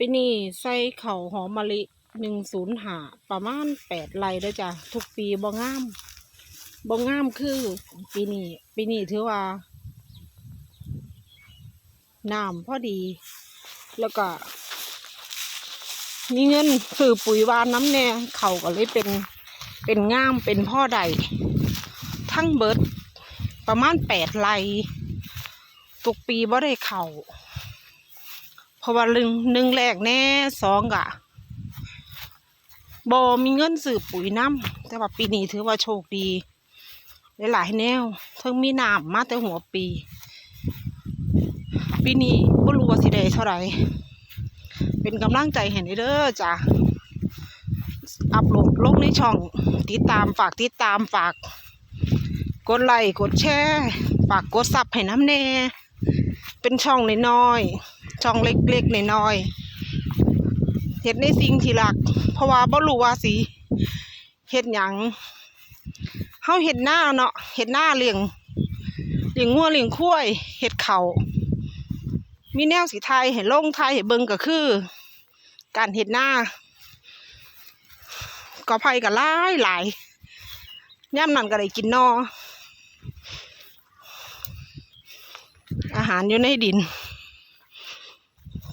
ปีนี้ใส่เข่าหอมมะลิหนึ่งศูนย์หาประมาณแปดไร่แล้วจ้ะทุกปีบ่งามบ่งามคือปีนี้ปีนี้ถือว่าน้ำพอดี แล้วก็มีเงินซื้อปุ๋ยวานน้ำแน่เข่าก็เลยเป็นเป็นงามเป็นพ่อใดทั้งเบิดประมาณแปดไร่ทุกปีบ่ได้เข่า ราะว่าหนึ่งหนึ่งแรกแน่สองกะบมีเงินซื้อปุ๋ยน้ำแต่ว่าปีนี้ถือว่าโชคดีหลายๆแนวทั้งมีน้ำมาแต่หัวปี ปีนี้บ่รู้ว่าสิได้เท่าไหร่เป็นกำลังใจให้เด้อจ้ะอัพโหลดลงในช่อง ติดตามฝากติดตามฝาก กดไลค์กดแชร์ ฝากกดซับให้น้ำแน่ เป็นช่องน้อยๆ ช่องเล็กๆน้อยๆเฮ็ดในสิ่งที่รัก เพราะว่าบ่รู้ว่าสิเฮ็ดหยังเฮาเฮ็ดหน้าเนาะเฮ็ดหน้าเลี้ยงเลี้ยงงัวเลี้ยงควายเฮ็ดเขาวมีแนวสิไทยให้ลงไทยให้เบิงก็คือ การเฮ็ดหน้าก็ไผก็หลายหลายย่ำนั่นก็ได้กินนออาหารอยู่ในดิน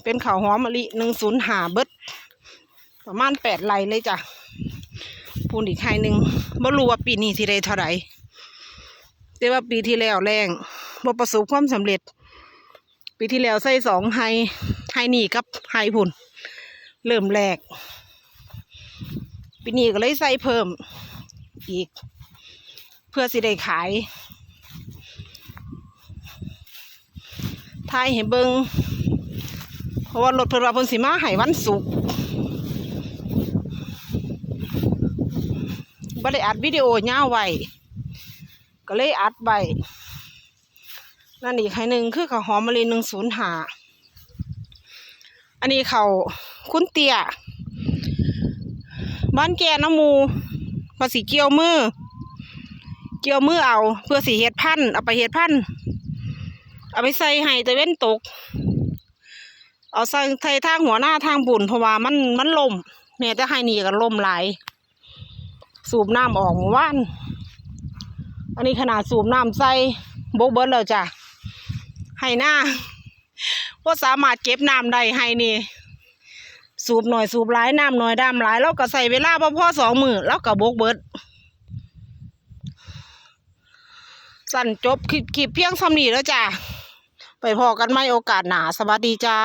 เป็นข้าวหอมมะลิหนึ่งศูนย์หาเบิดประมาณแปดไร่เลยจ้ะพูนอีกไฮหนึ่งบ่รู้ว่าปีนี้สิได้เท่าไหร่แต่ว่าปีที่แล้วแรงบ่ประสบความสำเร็จ ปีที่แล้วใส่สองไฮไฮนี่กับไฮพุ่นเริ่มแรกปีนี้ก็เลยใส่เพิ่มอีก เพื่อสิได้ขายทายให้เบิง ราะว่ารถเพิ่นว่าเพิ่นสิมาให้วันศุกร์บ่ได้อัดวิดีโอยาวไว้ก็เลยอัดไว้นั่นอีกให้หนึ่งคือข้าวหอมมะลิหนึ่งศูนย์หาอันนี้เขาคุณเตี้ยบ้านแกน้ำมูภาษีเกี่ยวมือ เกี่ยวมือเอา เพื่อสีเฮ็ดพันธุ์เอาไปเฮ็ดพันธุ์เอาไปใส่ให้ตะเว้นตก เอาใส่ไทยทางหัวหน้าทางบุญเพราะว่ามันมันลมเนี่ยจะให้นี่ก็ลมไหลสูบน้ำออกเมื่าน อันนี้ขนาดสูบน้ำใส่โบกเบิร์ดแล้วจ้ะให้หน้าว่าสามารถเก็บน้ำได้ให้นี่สูบหน่อยสูบหลายน้ำหน่อยน้ำหลายแล้วก็ใส่เวลาพอพอสองมือแล้วก็โบกเบิด สั่นจบคลิปคลิปเพียงสำนีแล้วจ้ะ ไปพอกันไม่โอกาสหนาสวัสดีจ้า